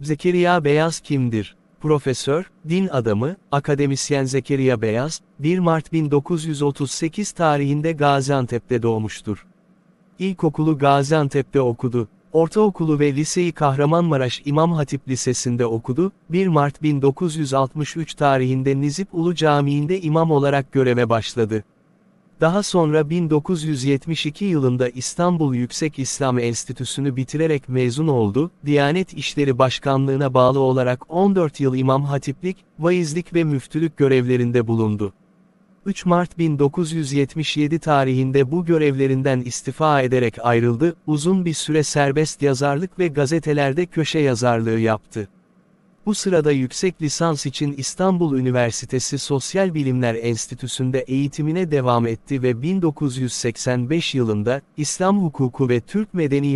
Zekeriya Beyaz kimdir? Profesör, din adamı, akademisyen Zekeriya Beyaz, 1 Mart 1938 tarihinde Gaziantep'te doğmuştur. İlkokulu Gaziantep'te okudu. Ortaokulu ve liseyi Kahramanmaraş İmam Hatip Lisesi'nde okudu, 1 Mart 1963 tarihinde Nizip Ulu Camii'nde imam olarak göreve başladı. Daha sonra 1972 yılında İstanbul Yüksek İslam Enstitüsü'nü bitirerek mezun oldu, Diyanet İşleri Başkanlığı'na bağlı olarak 14 yıl imam hatiplik, vaizlik ve müftülük görevlerinde bulundu. 3 Mart 1977 tarihinde bu görevlerinden istifa ederek ayrıldı, uzun bir süre serbest yazarlık ve gazetelerde köşe yazarlığı yaptı. Bu sırada yüksek lisans için İstanbul Üniversitesi Sosyal Bilimler Enstitüsü'nde eğitimine devam etti ve 1985 yılında, İslam hukuku ve Türk Medeni